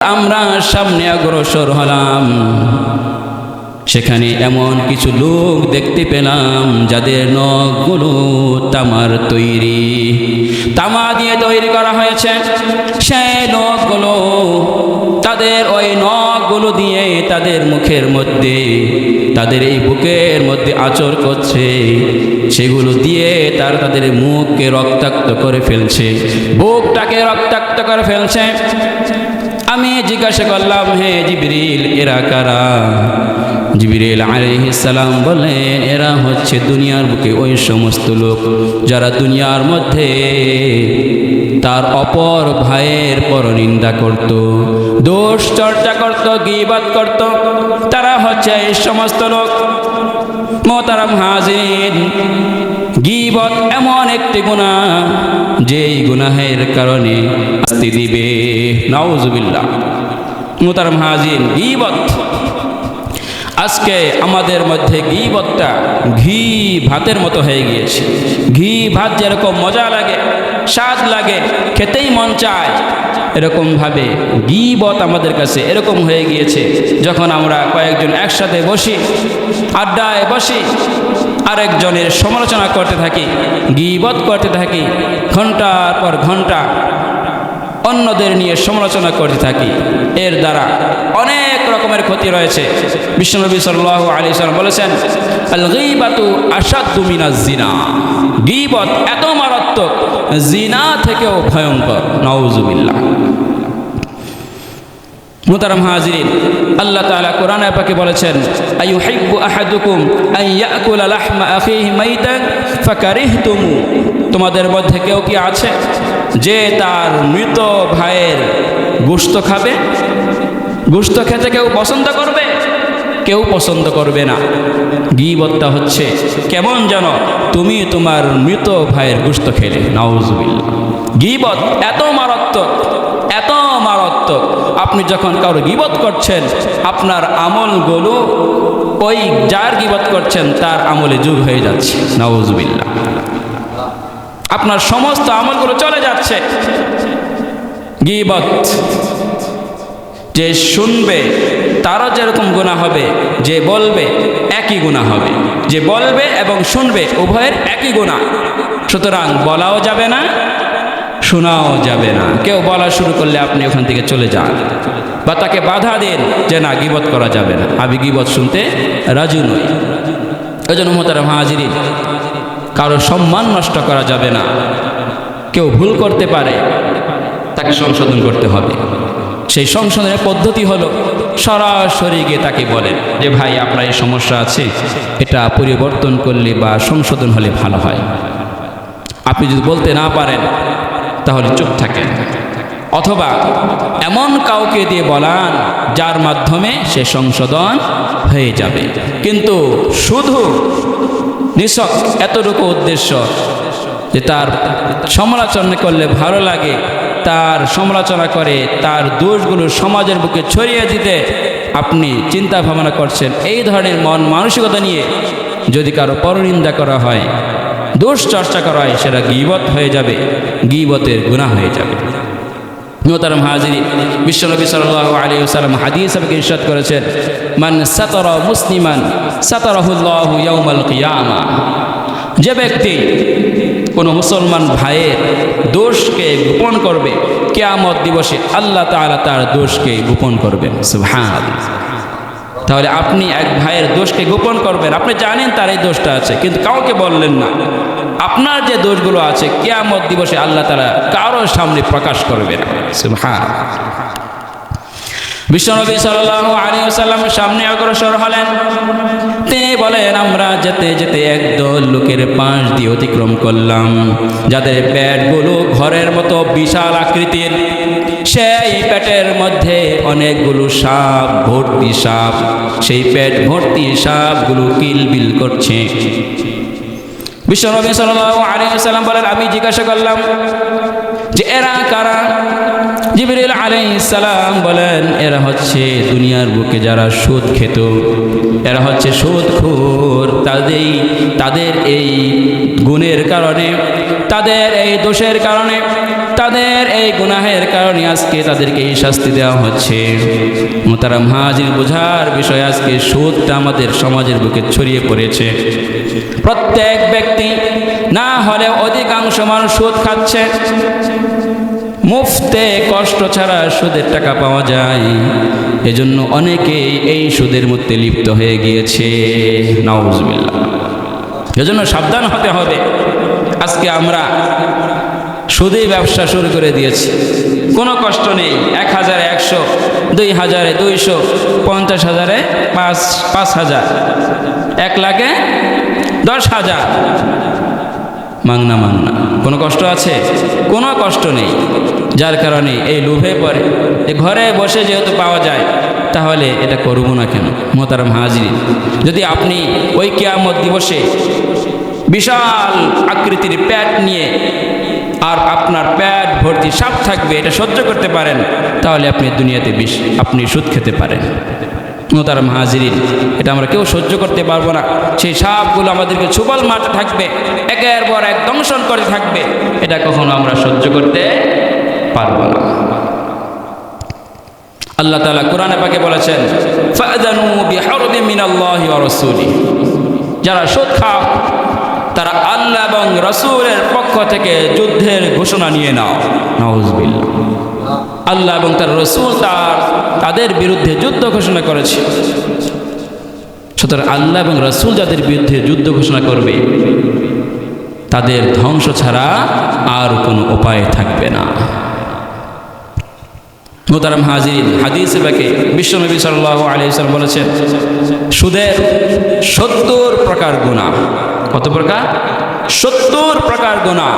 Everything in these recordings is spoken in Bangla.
আমরা সামনে অগ্রসর হলাম। সেখানে এমন কিছু লোক দেখতে পেলাম, যাদের নখগুলো তামার তৈরি। তামা দিয়ে তৈরি করা হয়েছে। সেই নখগুলো, তাদের ওই নখগুলো দিয়ে তাদের মুখের মধ্যে, তাদের এই বুকের মধ্যে আচর করছে। সেগুলো দিয়ে তার তাদের মুখকে রক্তাক্ত করে ফেলছে। বুকটাকে রক্তাক্ত করে ফেলছে। আমি জিজ্ঞাসা করলাম, হে জিবরিল, এরা কারা? জিবরিল আলাইহিসসালাম বললেন, এরা হচ্ছে দুনিয়ার বুকে ওই সমস্ত লোক যারা দুনিয়ার মধ্যে তার অপর ভাইয়ের পরনিন্দা করত, দোষ চর্চা করত গিবাদ করত। তারা হচ্ছে এই সমস্ত লোক মোতারাম হাজির। গিবত এমন একটি গুণা, যেই গুনাহের কারণে শাস্তি দিবে। নাউজুবিল্লাহ। মোতারাম হাজির গিবত আজকে আমাদের মধ্যে গিবতটা ঘি ভাতের মতো হয়ে গিয়েছে। ঘি ভাত যেরকম মজা লাগে, স্বাদ লাগে, খেতেই মন চায়, এরকমভাবে গিবত আমাদের কাছে এরকম হয়ে গিয়েছে। যখন আমরা কয়েকজন একসাথে বসি, আড্ডায় বসি, আরেকজনের সমালোচনা করতে থাকি, গিবত করতে থাকি, ঘণ্টার পর ঘণ্টা অন্যদের নিয়ে সমালোচনা করতে থাকি। এর দ্বারা অনেক রকমের ক্ষতি রয়েছে। বিশ্বনবী সাল্লাহ আলী সাল্লাম বলেছেন গিবাতু আসাদু মিনাজ জিনা। গিবত এত মারাত্মক, জিনা থেকেও ভয়ঙ্কর। নওজুবিল্লাহ মুতারাম হাজিরিন, আল্লাহ তাআলা কোরআন পাকে বলেছেন, আইয়ুহিব্বু আহাদুকুম আন ইয়াকুলা লাহমা আখিহি মাইতান ফাকারিহতুমু। তোমাদের মধ্যে কেউ কি আছে? যে তার মৃত ভাইয়ের গোশত খাবে, গোশত খেতে কেউ পছন্দ করবে? কেউ পছন্দ করবে না। গিবত্তা হচ্ছে, কেমন যেন তুমি তোমার মৃত ভাইয়ের গোশত খেলে। নাউজুবিল্লাহ। গিবত এত মারাত্মক এত মারাত্মক। আপনি যখন কারও গিবত করছেন, আপনার আমলগুলো ওই যার গিবত করছেন, তার আমলে যুগ হয়ে যাচ্ছে। নাউজুবিল্লাহ। আপনার সমস্ত আমলগুলো চলে যাচ্ছে। গিবত। যে শুনবে, তারও যেরকম গুণা হবে, যে বলবে, একই গুণা হবে। যে বলবে এবং শুনবে, উভয়ের একই গুণা সুতরাং বলাও যাবে না, শোনাও যাবে না। কেউ বলা শুরু করলে আপনি ওখান থেকে চলে যান। বা তাকে বাধা দিন যে না, গিবত করা যাবে না। আমি গিবত শুনতে রাজু নই। ওই জন্য মোতারাম হাজিরিন কারও সম্মান নষ্ট করা যাবে না। কেউ ভুল করতে পারে, তাকে সংশোধন করতে হবে। সেই সংশোধনের পদ্ধতি হলো, সরাসরি গিয়ে তাকে বলেন যে, ভাই, আপনার এই সমস্যা আছে, এটা পরিবর্তন করলে বা সংশোধন হলে ভালো হয়। আপনি যদি বলতে না পারেন, তাহলে চুপ থাকেন। অথবা এমন কাউকে দিয়ে বলান, যার মাধ্যমে সে সংশোধন হয়ে যাবে। কিন্তু শুধু নিছক এতটুকু উদ্দেশ্য যে তার সমালোচনা করলে ভালো লাগে, তার সমালোচনা করে, তার দোষগুলো সমাজের বুকে ছড়িয়ে দিতে আপনি চিন্তা ভাবনা করছেন। এই ধরনের মন মানসিকতা নিয়ে যদি কারও পরনিন্দা করা হয়, দোষ চর্চা করা হয়, সেটা গিবত হয়ে যাবে, গিবতের গুণা হয়ে যাবে। মোতারম হাজিরি বিশ্বনবী সাল্লাহ আলী সাল্লাম হাদিস আমাকে ইরশাদ করেছেন, মান সাতর মুসলিমান সাতরহুল্লাহ কিয়ামা যে ব্যক্তি কোনো মুসলমান ভাইয়ের দোষকে গোপন করবে, কেয়ামত দিবসে আল্লাহ তাআলা তার দোষকে গোপন করবেন। সুবহান তাহলে আপনি এক ভাইয়ের দোষকে গোপন করবেন। আপনি জানেন তার এই দোষটা আছে, কিন্তু কাউকে বললেন না। আপনার যে দোষগুলো আছে, কেয়ামত দিবসে আল্লাহ তারা কারোর সামনে প্রকাশ করবেন সুবহান। বিশ্বনবী সাল্লাহ আলী সাল্লামের সামনে অগ্রসর হলেন। তিনি বলেন, আমরা যেতে যেতে একদল লোকের পাশ দিয়ে অতিক্রম করলাম। যাদের প্যাটগুলো ঘরের মতো বিশাল আকৃতির, সেই পেটের মধ্যে অনেকগুলো সাপ ভর্তি সাপ, সেই পেট ভর্তি সাপগুলো কিলবিল করছে। বিশ্বনবী সাল্লাম বলেন, আমি জিজ্ঞাসা করলাম যে, এরা কারা? জিবরিল সালাম বলেন, এরা হচ্ছে দুনিয়ার বুকে যারা সুদ খেত, এরা হচ্ছে সুদ খুর তাদের তাদের এই গুণের কারণে, তাদের এই দোষের কারণে, তাদের এই গুনাহের কারণে আজকে তাদেরকে এই শাস্তি দেওয়া হচ্ছে। তারা মহাজির বোঝার বিষয়, আজকে সুদটা আমাদের সমাজের বুকে ছড়িয়ে পড়েছে। প্রত্যেক ব্যক্তি না হলে অধিকাংশ মানুষ সুদ খাচ্ছে। মুফতে কষ্ট ছাড়া সুদের টাকা পাওয়া যায়। এজন্য অনেকেই এই সুদের মধ্যে লিপ্ত হয়ে গিয়েছে। নওয়াজবিল্লা এজন্য সাবধান হতে হবে। আজকে আমরা সুদে ব্যবসা শুরু করে দিয়েছি। কোনো কষ্ট নেই। এক হাজারে একশো, দুই হাজারে দুইশো, পঞ্চাশ হাজারে পাঁচ পাঁচ হাজার। এক লাখে দশ হাজার। মাংনা মাংনা। কোনো কষ্ট আছে? কোনো কষ্ট নেই। যার কারণে এই লোভে পড়ে। এ ঘরে বসে যেহেতু পাওয়া যায়, তাহলে এটা করব না কেন? মোতারাম হাজির যদি আপনি ওই কেয়ামত দিবসে বিশাল আকৃতির প্যাট নিয়ে আর আপনার প্যাট ভর্তি সাপ থাকবে, এটা সহ্য করতে পারেন, তাহলে আপনি দুনিয়াতে বিষ, আপনি সুদ খেতে পারেন। মোতার হাজিরিন এটা আমরা কেউ সহ্য করতে পারব না। সেই সাপগুলো আমাদেরকে ছুবল মারতে থাকবে, একের পর এক দংশন করে থাকবে। এটা কখনো আমরা সহ্য করতে পারব না। আল্লাহ তাআলা কোরআনে পাকে বলেছেন যারা সুদ খাও, তারা আল্লাহ এবং রসুলের পক্ষ থেকে যুদ্ধের ঘোষণা নিয়ে নাও। নাউজবিল্লাহ। আল্লাহ এবং তার রসুল তার, তাদের বিরুদ্ধে যুদ্ধ ঘোষণা করেছে। সুতরাং আল্লাহ এবং রসুল যাদের বিরুদ্ধে যুদ্ধ ঘোষণা করবে, তাদের ধ্বংস ছাড়া আর কোনো উপায় থাকবে না। মোতারাম হাজির হাদিস বাকে বিশ্বনবী সাল্লাহ আলিয়াল বলেছেন, সুদের সত্তর প্রকার গুণা। কত প্রকার? সত্তর প্রকার গুণা।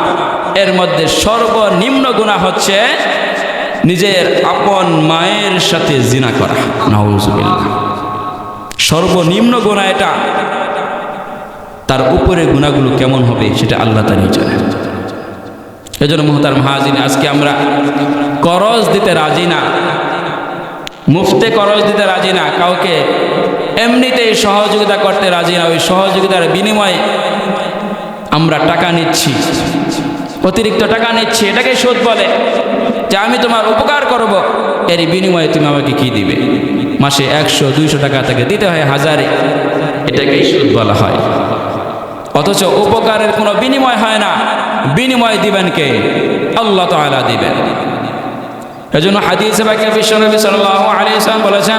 এর মধ্যে সর্বনিম্ন গুণা হচ্ছে নিজের আপন মায়ের সাথে জিনা করা। নাউজুবিল্লাহ। সর্বনিম্ন গুণা এটা। তার উপরে গুণাগুলো কেমন হবে সেটা আল্লাহ তারই জানে। এই জন্য মোহতার মহাজিন আজকে আমরা করজ দিতে রাজি না, মুফতে করজ দিতে রাজি না, কাউকে এমনিতেই সহযোগিতা করতে রাজি না, ওই সহযোগিতার বিনিময়ে আমরা টাকা নিচ্ছি। অতিরিক্ত টাকা নিচ্ছি এটাকে সুদ বলে। যে আমি তোমার উপকার করব, এর বিনিময়ে তুমি আমাকে কি দিবে? মাসে একশো, দুইশো টাকা তাকে দিতে হয়, হাজারে। এটাকেই সুদ বলা হয়। অথচ উপকারের কোনো বিনিময় হয় না। বিনিময় দিবেন কে? আল্লাহ তালা দিবেন। এজন্য হাদিস বলেছেন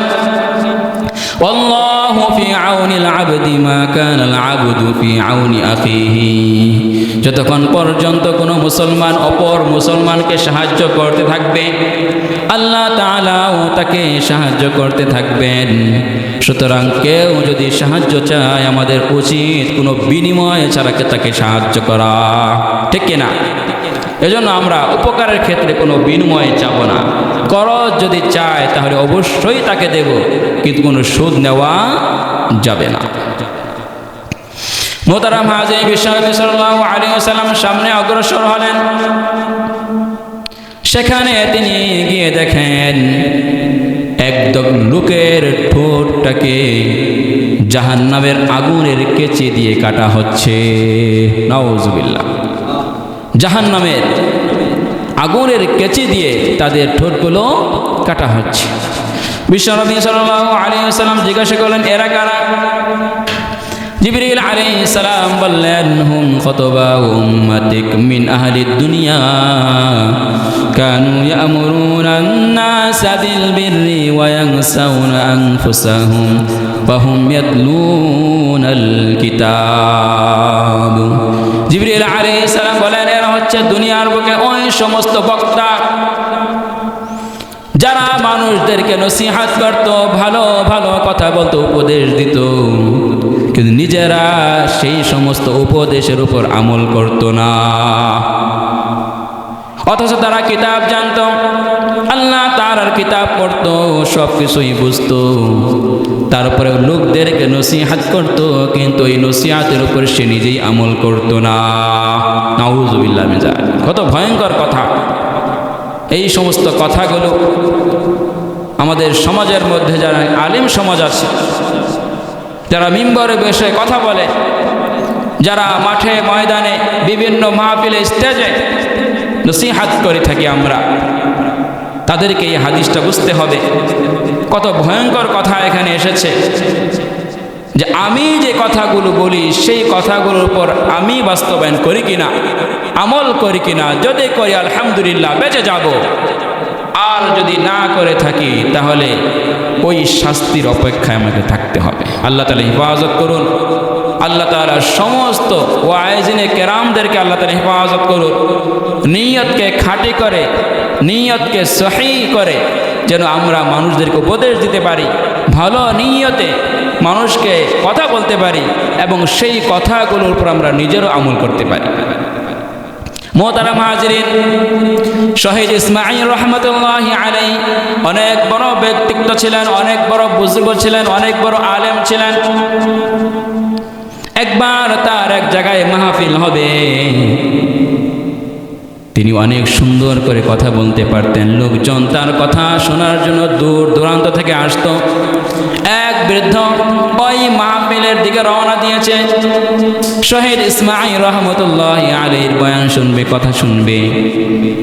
আল্লাহু ফি আউনিল আবদি মা কানাল আবদু ফি আউনি আখিহি যতক্ষণ পর্যন্ত কোনো মুসলমান অপর মুসলমানকে সাহায্য করতে থাকবে, আল্লাহ তালাও তাকে সাহায্য করতে থাকবেন। সুতরাং কেউ যদি সাহায্য চায়, আমাদের উচিত কোনো বিনিময় ছাড়াকে তাকে সাহায্য করা। ঠিক কিনা? এজন্য আমরা উপকারের ক্ষেত্রে কোনো বিনিময় চাব না। করজ যদি চায়, তাহলে অবশ্যই তাকে দেব। কিন্তু কোনো সুদ নেওয়া যাবে না। মোতারাম হাজি বিশ্বনবী আলাইহি ওয়াসাল্লাম সামনে অগ্রসর হলেন। সেখানে তিনি গিয়ে দেখেন, একদম লোকের ঠোঁটটাকে জাহান্নামের আগুনের কেচে দিয়ে কাটা হচ্ছে। নাউজুবিল্লাহ। জাহান্নামের আগুনের কেচে দিয়ে তাদের ঠোঁটগুলো কাটা হচ্ছে। বিশ্বনবী সাল্লাল্লাহু আলাইহি ওয়াসাল্লাম জিজ্ঞাসা করলেন, এরা কারা? জিবরিল আলাইহিস বললেন হুম দুনিয়া। সালাম বলেন হচ্ছে দুনিয়ার বুকে ওই সমস্ত বক্তা। যারা মানুষদেরকে নসিহাত করত, ভালো ভালো কথা বলতো, উপদেশ দিত। কিন্তু নিজেরা সেই সমস্ত উপদেশের উপর আমল করত না। অথচ তারা কিতাব জানত, আল্লাহ তার আর কিতাব পড়ত সব কিছুই বুঝত। তারপরে লোকদেরকে নসিহাত করত, কিন্তু এই নসিহাতের উপর সে নিজেই আমল করত না। নাউজুবিল্লাহ মিজাজ কত ভয়ঙ্কর কথা। এই সমস্ত কথাগুলো আমাদের সমাজের মধ্যে যারা আলিম সমাজ আছে, যারা মিম্বরে বসে কথা বলে, যারা মাঠে, ময়দানে বিভিন্ন মাহফিলে, স্টেজে নসিহাত করে থাকি আমরা। তাদেরকে এই হাদিসটা বুঝতে হবে। কত ভয়ঙ্কর কথা এখানে এসেছে। যে আমি যে কথাগুলো বলি, সেই কথাগুলোর উপর আমি বাস্তবায়ন করি কিনা, আমল করি কিনা, যদি করি, আলহামদুলিল্লাহ, বেঁচে যাব। আর যদি না করে থাকি, তাহলে ওই শাস্তির অপেক্ষায় আমাকে থাকতে হবে। আল্লাহ তালা হেফাজত করুন। আল্লাহ তালা সমস্ত ও আয়োজনে কেরামদেরকে আল্লাহ তালা হেফাজত করুন। নিয়তকে খাঁটি করে নিয়তকে সহি করে যেন আমরা মানুষদেরকে উপদেশ দিতে পারি, ভালো নিয়তে মানুষকে কথা বলতে পারি এবং সেই কথাগুলোর উপর আমরা নিজেরও আমল করতে পারি। মোহতারা মাহাজরিন শহীদ ইসমাইল রহমতুল্লাহ আলাই অনেক বড় ব্যক্তিত্ব ছিলেন, অনেক বড় বুজুর্গ ছিলেন, অনেক বড় আলেম ছিলেন। একবার তার এক জায়গায় মাহফিল হবে। তিনি অনেক সুন্দর করে কথা বলতে পারতেন। লোকজন তার কথা শোনার জন্য দূর দূরান্ত থেকে আসতো। এক বৃদ্ধ ওই মাহফিলের দিকে রওনা দিয়েছে। শহীদ ইসমাইল রহমতুল্লাহ আলীর বয়ান শুনবে, কথা শুনবে।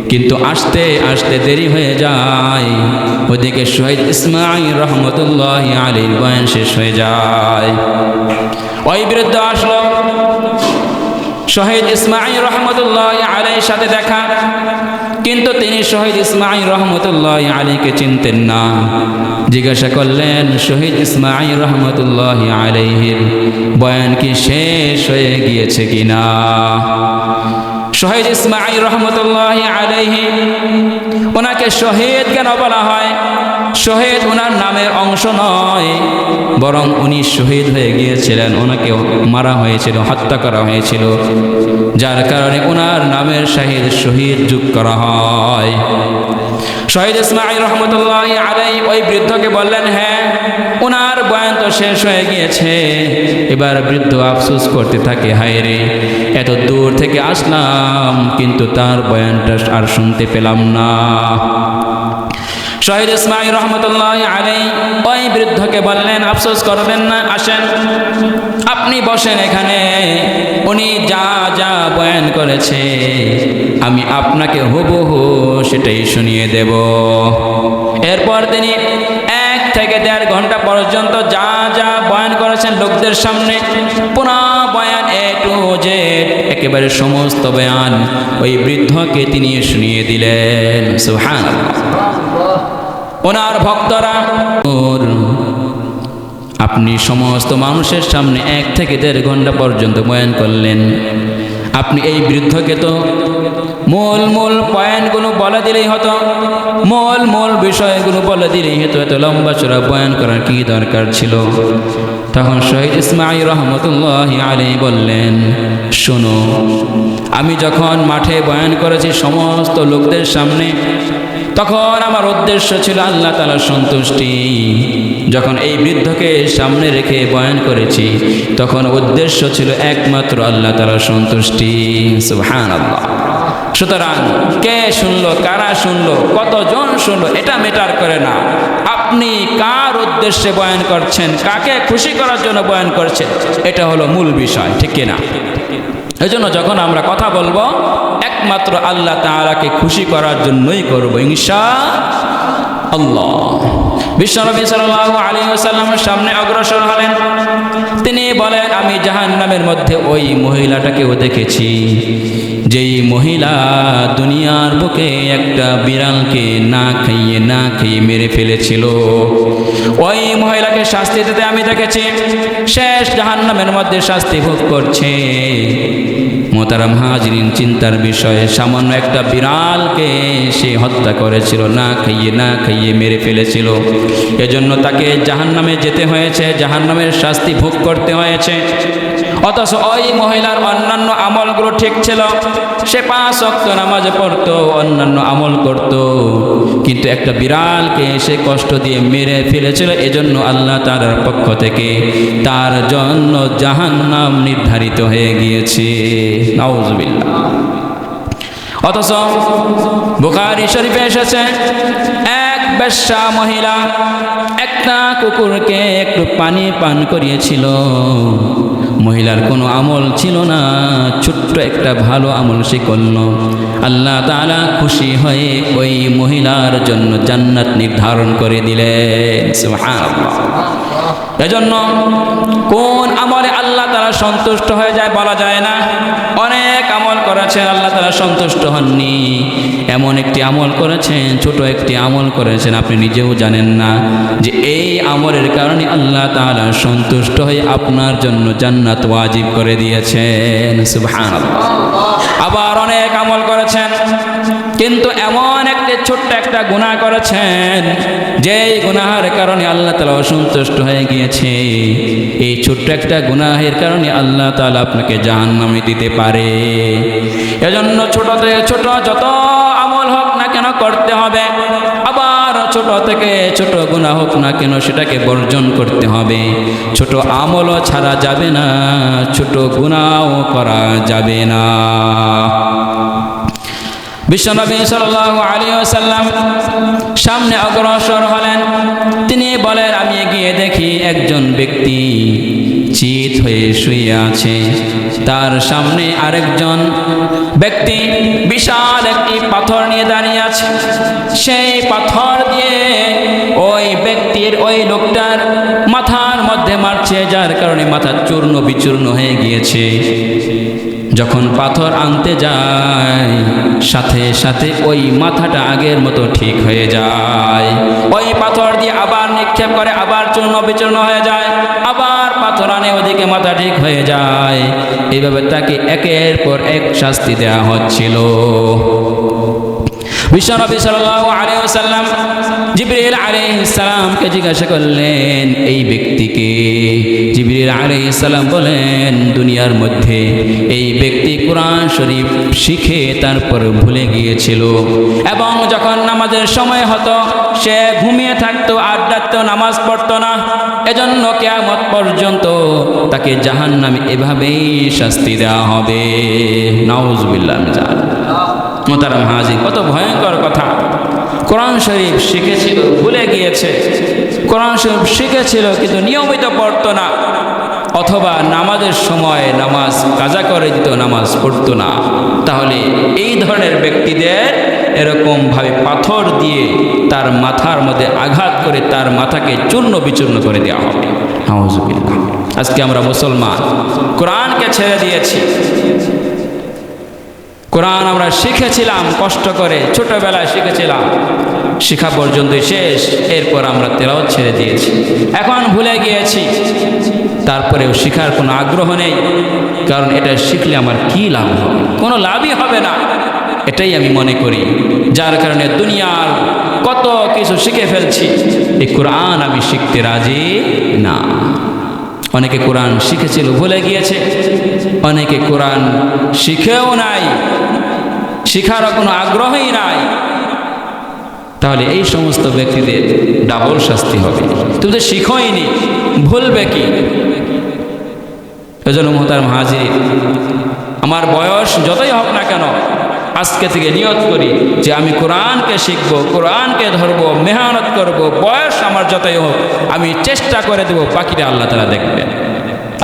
কিন্তু আসতে আসতে দেরি হয়ে যায়। ওদিকে শহীদ ইসমাইল রহমতুল্লাহ আলীর বয়ান শেষ হয়ে যায়। ওই বৃদ্ধ আসলো। শহীদ ইসমাইল রহমতুল্লাহ আলীর সাথে দেখা, কিন্তু তিনি শহীদ ইসমাইল রহমতুল্লাহ আলীকে চিনতেন না। জিজ্ঞাসা করলেন, শহীদ ইসমাইল রহমতুল্লাহ আলাইহির বয়ান কি শেষ হয়ে গিয়েছে কিনা শহীদ ইসমাইল রহমতুল্লাহ আলাইহি, ওনাকে শহীদ কেন বলা হয়? শহীদ ওনার নামের অংশ নয়, বরং উনি শহীদ হয়ে গিয়েছিলেন। ওনাকে মারা হয়েছিল, হত্যা করা হয়েছিল। যার কারণে ওনার নামের শাহিদ শহীদ যোগ করা হয়। শহীদ ইসমাইল রহমতুল্লাহ আলাই ওই বৃদ্ধকে বললেন হ্যাঁ ওনার বয়ান তো শেষ হয়ে গিয়েছে। এবার বৃদ্ধ আফসোস করতে থাকে, হায় রে, এত দূর থেকে আসলাম, কিন্তু তার বয়ানটা আর শুনতে পেলাম না। শহীদ ইসমাইল রহমতুল্লাহ আলাই ওই বৃদ্ধকে বললেন, আফসোস করবেন না, আসেন। আপনি বসেন এখানে। উনি যা যা বয়ান করেছে, আমি আপনাকে হুবহু সেটাই শুনিয়ে দেব। এরপর তিনি এক থেকে দেড় ঘণ্টা পর্যন্ত যা যা বয়ান করেছেন লোকদের সামনে, পুনঃ বয়ান এ টু একেবারে সমস্ত বয়ান ওই বৃদ্ধকে তিনি শুনিয়ে দিলেন। সুহান ওনার ভক্তরা, ওর, আপনি সমস্ত মানুষের সামনে এক থেকে দেড় ঘণ্টা পর্যন্ত বয়ান করলেন। আপনি এই বৃদ্ধকে তো মূল মূল পয়েন্টগুলো বলে দিলেই হতো, মূল মূল বিষয়গুলো বলে দিলেই হতো, এত লম্বা চূড়া বয়ান করার কি দরকার ছিল? তখন শহীদ ইসমাইল রহমতুল্লাহ আলী বললেন, শোনো, আমি যখন মাঠে বয়ান করেছি, সমস্ত লোকদের সামনে তখন আমার উদ্দেশ্য ছিল আল্লাহ তালার সন্তুষ্টি। যখন এই বৃদ্ধকে সামনে রেখে বয়ান করেছি, তখন উদ্দেশ্য ছিল একমাত্র আল্লাহ তালার সন্তুষ্টি। সুহান আল্লাহ সুতরাং কে শুনলো, কারা শুনলো, কতজন শুনলো, এটা মেটার করে না। আপনি কার উদ্দেশ্যে বয়ান করছেন, কাকে খুশি করার জন্য বয়ান করছেন, এটা হলো মূল বিষয়, ঠিক কিনা? এজন্য যখন আমরা কথা বলব একমাত্র আল্লাহ তাআলাকে খুশি করার জন্যই করব ইনশা আল্লাহ বিশ্বনবী সাল্লাল্লাহু আলাইহি ওয়াসাল্লামের সামনে অগ্রসর হলেন। তিনি বলেন, আমি জাহান্নামের মধ্যে ওই মহিলাটাকেও দেখেছি, যেই মহিলা দুনিয়ার বুকে একটা বিড়ালকে না খাইয়ে না খাইয়ে মেরে ফেলেছিল। ওই মহিলাকে শাস্তি দিতে আমি দেখেছি, শেষ জাহান্নামের মধ্যে শাস্তি ভোগ করছে। মোতারাম হাজরিন চিন্তার বিষয়ে সামান্য একটা বিড়ালকে সে হত্যা করেছিল, না খাইয়ে না খাইয়ে মেরে ফেলেছিল। এজন্য তাকে জাহান্নামে যেতে হয়েছে, জাহান্নামের শাস্তি ভোগ করতে হয়েছে। অথচ ওই মহিলার অন্যান্য আমলগুলো ঠিক ছিল। সে পাঁচ অক্ত নামাজে পড়ত, অন্যান্য আমল করত। কিন্তু একটা বিড়ালকে সে কষ্ট দিয়ে মেরে ফেলেছিল, এজন্য আল্লাহ তার পক্ষ থেকে তার জন্য জাহান্নাম নির্ধারিত হয়ে গিয়েছে। নাউজুবিল্লাহ। অথচ বুখারি শরীফে এসেছে, এক বেশ্যা মহিলা একটা কুকুরকে একটু পানি পান করিয়েছিল। মহিলার কোনো আমল ছিল না, ছোট্ট একটা ভালো আমল সে করল। আল্লাহ তাআলা খুশি হয়ে ওই মহিলার জন্য জান্নাত নির্ধারণ করে দিলেন। এজন্য কোন আমলে আল্লাহ তারা সন্তুষ্ট হয়ে যায় বলা যায় না। অনেক আমল করেছেন, আল্লাহ তারা সন্তুষ্ট হননি। এমন একটি আমল করেছেন, ছোট একটি আমল করেছেন, আপনি নিজেও জানেন না যে এই আমলের কারণে আল্লাহ তারা সন্তুষ্ট হয়ে আপনার জন্য জান্নাত ওয়াজিব করে দিয়েছেন। আবার অনেক আমল করেছেন। কিন্তু এমন একটি ছোট্ট একটা গুনাহ করেছেন, যেই গুনাহের কারণে আল্লাহ তালা অসন্তুষ্ট হয়ে গিয়েছে। এই ছোট্ট একটা গুনাহের কারণে আল্লাহ তালা আপনাকে জাহান্নামে দিতে পারে। এজন্য ছোট থেকে ছোট যত আমল হোক না কেন করতে হবে, আবার ছোট থেকে ছোট গুণা হোক না কেন সেটাকে বর্জন করতে হবে। ছোট আমলও ছাড়া যাবে না, ছোট গুণাও করা যাবে না। বিশ্বনবী সাল্লাল্লাহু আলাইহি ওয়াসাল্লাম সামনে অগ্রসর হলেন। তিনি বলেন, আমি গিয়ে দেখি একজন ব্যক্তি চিত হয়ে শুয়ে আছে। তার সামনে আরেকজন ব্যক্তি বিশাল একটি পাথর নিয়ে দাঁড়িয়ে আছে। সেই পাথর দিয়ে ওই ব্যক্তির ওই লোকটার মাথার মধ্যে মারছে, যার কারণে মাথা চূর্ণ বিচূর্ণ হয়ে গিয়েছে। যখন পাথর আনতে যায়, সাথে সাথে ওই মাথাটা আগের মতো ঠিক হয়ে যায়। ওই পাথর দিয়ে আবার নিক্ষেপ করে, আবার চূর্ণ বিচূর্ণ হয়ে যায়, আবার পাথর আনে ওদিকে মাথা ঠিক হয়ে যায়। এইভাবে তাকে একের পর এক শাস্তি দেওয়া হচ্ছিল। বিশ্বনবী সাল্লাল্লাহু আলাইহি ওয়াসাল্লাম জিবরিল আলাইহিস জিজ্ঞাসা করলেন, এই ব্যক্তিকে? জিবরিল আলাইহিস বলেন, দুনিয়ার মধ্যে এই ব্যক্তি কোরআন শরীফ শিখে তারপর ভুলে গিয়েছিল এবং যখন নামাজের সময় হতো, সে ঘুমিয়ে থাকতো আড্ডাতো নামাজ পড়তো না। এজন্য কেয়ামত পর্যন্ত তাকে জাহান্নামে এভাবেই শাস্তি দেওয়া হবে। নাউজুবিল্লাহ জান মোতারাম হাজি, কত ভয়ঙ্কর কথা। কোরআন শরীফ শিখেছিল, ভুলে গিয়েছে। কোরআন শরীফ শিখেছিল, কিন্তু নিয়মিত পড়তো না। অথবা নামাজের সময় নামাজ কাজা করে দিত, নামাজ পড়তো না। তাহলে এই ধরনের ব্যক্তিদের এরকমভাবে পাথর দিয়ে তার মাথার মধ্যে আঘাত করে তার মাথাকে চূর্ণ বিচূর্ণ করে দেওয়া হবে। আজকে আমরা মুসলমান, কোরআনকে ছেড়ে দিয়েছি। কোরআন আমরা শিখেছিলাম, কষ্ট করে ছোটবেলায় শিখেছিলাম। শিখা পর্যন্ত শেষ, এরপর আমরা তেলাও ছেড়ে দিয়েছি। এখন ভুলে গিয়েছি, তারপরেও শিখার কোনো আগ্রহ নেই, কারণ এটা শিখলে আমার কি লাভ হবে? কোনো লাভই হবে না। এটাই আমি মনে করি, যার কারণে দুনিয়ার কত কিছু শিখে ফেলছি, এই কোরআন আমি শিখতে রাজি না। অনেকে কোরআন শিখেছিল, ভুলে গিয়েছে। অনেকে কোরআন শিখেও নাই, শিখারও কোনো আগ্রহই নাই। তাহলে এই সমস্ত ব্যক্তিদের ডাবল শাস্তি হবে। তুমি তো শিখোইনি, ভুলবে কি? এজন্য মোহতার হাজির, আমার বয়স যতই হোক না কেন আজকে থেকে নিয়ত করি যে আমি কোরআনকে শিখব, কোরআনকে ধরবো, মেহনত করব, বয়স আমার যতই হোক, আমি চেষ্টা করে দেবো বাকিটা আল্লাহ তালা দেখবেন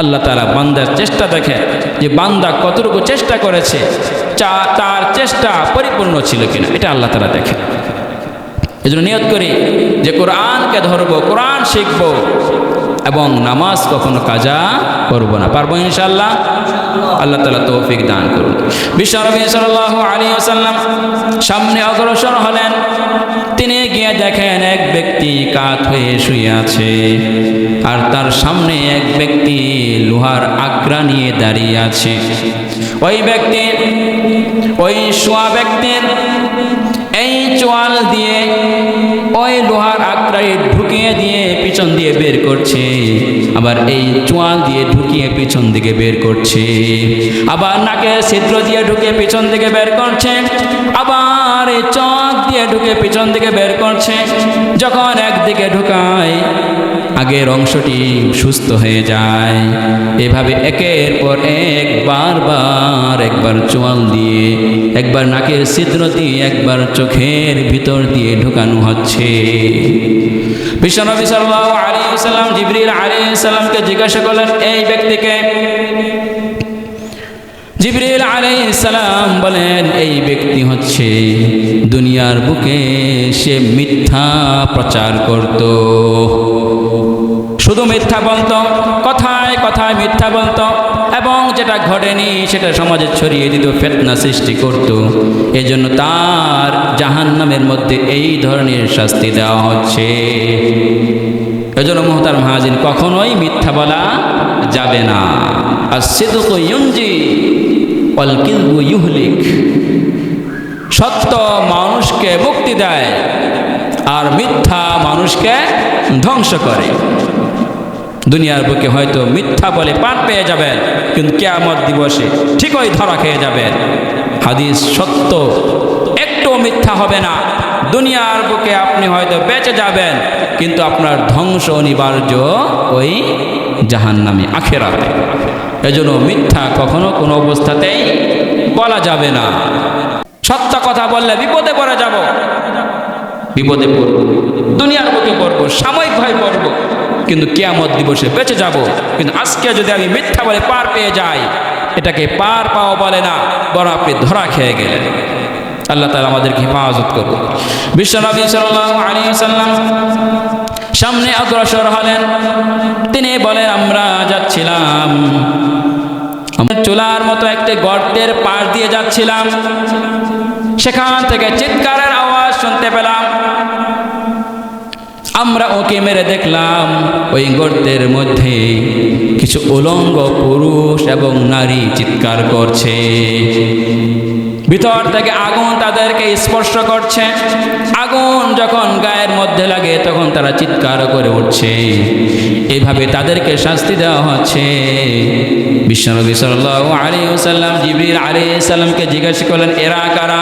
আল্লাহ তালা বান্দার চেষ্টা দেখে যে বান্দা কতটুকু চেষ্টা করেছে তার চেষ্টা পরিপূর্ণ ছিল কিনা, এটা আল্লাহ তালা দেখে। এই জন্য নিয়ত করি যে কোরআনকে ধরবো, কোরআন শিখব এবং নামাজ কখনো কাজা করব না। পারব ইনশাল্লাহ আল্লাহ তালা তৌফিক দান করুন। বিশ্বনবী সাল্লাহ আলী আসাল্লাম সামনে অগ্রসর হলেন। তিনি গিয়ে দেখেন এক ব্যক্তি কাত হয়ে শুয়ে আছে আর তার সামনে এক ব্যক্তি লোহার আগ্রা নিয়ে দাঁড়িয়ে আছে। ওই ব্যক্তি, ওই শোয়া ব্যক্তির এই চোয়াল দিয়ে ওই লোহার আগ্রায় ঢুকিয়ে দিয়ে পিছন দিয়ে বের করছে। আবার এই চোয়াল দিয়ে ঢুকিয়ে পিছন দিকে বের করছে। আবার নাকে ছিদ্র দিয়ে ঢুকে পিছন দিকে বের করছে। আবার এই চোখ দিয়ে ঢুকে পিছন দিকে বের করছে। যখন একদিকে ঢুকায় আগের অংশটি সুস্থ হয়ে যায়। এভাবে একের পর এক, বারবার একবার চোয়াল দিয়ে, একবার নাকের ছিদ্র দিয়ে, একবার চোখের ভিতর দিয়ে ঢুকানো হচ্ছে। বিশ্বনবী সাল্লাল্লাহু আলাইহি সাল্লাম জিজ্ঞাসা করলেন, এই ব্যক্তিকে? বলেন, এই ব্যক্তি হচ্ছে দুনিয়ার বুকে সে মিথ্যা প্রচার করত। শুধু মিথ্যা বলত, কথায় কথায় মিথ্যা বলত, এবং যেটা ঘটেনি সেটা সমাজে ছড়িয়ে দিত, ফেতনা সৃষ্টি করত। এজন্য তার জাহান্নামের মধ্যে এই ধরনের শাস্তি দেওয়া হচ্ছে। এজন্য মোহতার মহাজিন কখনোই মিথ্যা বলা যাবে না। আর সিদুক ইউনজি অল কিলবু ইউহলিক। সত্য মানুষকে মুক্তি দেয়, আর মিথ্যা মানুষকে ধ্বংস করে। দুনিয়ার বুকে হয়তো মিথ্যা বলে পার পেয়ে যাবেন, কিন্তু কেয়ামত দিবসে ঠিকই ধরা খেয়ে যাবেন। হাদিস সত্য একটু মিথ্যা হবে না। দুনিয়ার বুকে আপনি হয়তো বেঁচে যাবেন, কিন্তু আপনার ধ্বংস অনিবার্য ওই জাহান জাহান্নামে, আখেরাতে। এজন্য মিথ্যা কখনো কোনো অবস্থাতেই বলা যাবে না। সত্য কথা বললে বিপদে পড়ে যাব। বিপদে পড়ব, দুনিয়ার বুকে পড়ব সাময়িকভাবে পড়ব, কিন্তু কেয়ামত দিবসে বেঁচে যাব। কিন্তু আজকে যদি আমি মিথ্যা বলে পার পেয়ে যাই, এটাকে পার পাওয়া বলে না, বরং আপনি ধরা খেয়ে গেলেন। আল্লাহ তালা আমাদেরকে হেফাজত করুন। বিশ্বনবী সাল্লাম সামনে অগ্রসর হলেন। তিনি বলেন, আমরা যাচ্ছিলাম। চুলার মতো একটি গর্তের পাশ দিয়ে যাচ্ছিলাম। সেখান থেকে চিৎকারের আওয়াজ শুনতে পেলাম। আমরা ওকে মেরে দেখলাম। ওই গর্তের মধ্যে কিছু উলঙ্গ পুরুষ এবং নারী চিৎকার করছে। ভিতর থেকে আগুন তাদেরকে স্পর্শ করছে। আগুন যখন গায়ের মধ্যে লাগে তখন তারা চিৎকার করে উঠছে। এইভাবে তাদেরকে শাস্তি দেওয়া হচ্ছে। বিশ্বনবী সাল্লাল্লাহু আলাইহি ওয়াসাল্লাম, জিবরিল আলাইহিস সালামকে জিজ্ঞাসা করলেন, এরা কারা?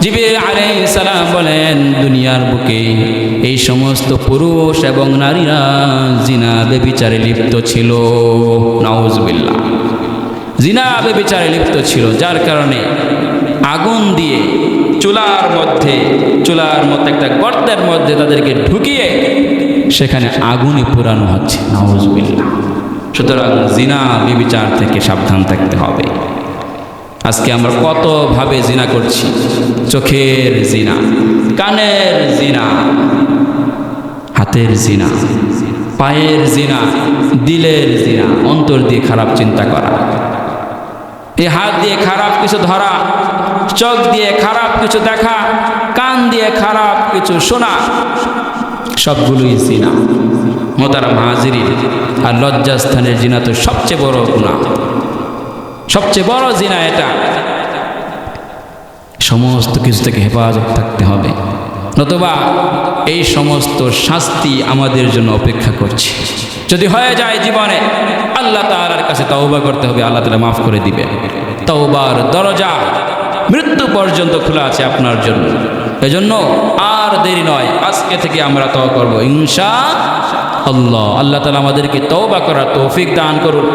জিবির আলাইহিস সালাম বলেন, দুনিয়ার বুকে এই সমস্ত পুরুষ এবং নারীরা জিনা বেবিচারে লিপ্ত ছিল। নাউজুবিল্লাহ। জিনা বেবিচারে লিপ্ত ছিল, যার কারণে আগুন দিয়ে চুলার মধ্যে চুলার মধ্যে একটা গর্তের মধ্যে তাদেরকে ঢুকিয়ে সেখানে আগুনই পুরানো হচ্ছে। নাউজুবিল্লাহ। সুতরাং জিনা বেবিচার থেকে সাবধান থাকতে হবে। আজকে আমরা কতভাবে জিনা করছি? চোখের জিনা, কানের জিনা হাতের জিনা, পায়ের জিনা, দিলের জিনা, অন্তর দিয়ে খারাপ চিন্তা করা। এই হাত দিয়ে খারাপ কিছু ধরা, চোখ দিয়ে খারাপ কিছু দেখা, কান দিয়ে খারাপ কিছু শোনা, সবগুলোই জিনা। মোতারা মাহাজিরি আর লজ্জাস্থানের জিনা তো সবচেয়ে বড় গুণা সবচেয়ে বড় জিনা এটা। সমস্ত কিছু থেকে হেফাজত থাকতে হবে। নতুবা এই সমস্ত শাস্তি আমাদের জন্য অপেক্ষা করছে। যদি হয়ে যায় জীবনে, আল্লাহ তালার কাছে তওবা করতে হবে, আল্লাহ তালা মাফ করে দিবে। তওবার দরজা মৃত্যু পর্যন্ত খোলা আছে আপনার জন্য। এজন্য আর দেরি নয়, আজকে থেকে আমরা তওবা করব ইনশা আল্লাহ। আল্লাহ তালা আমাদেরকে তওবা করার তৌফিক দান করুন।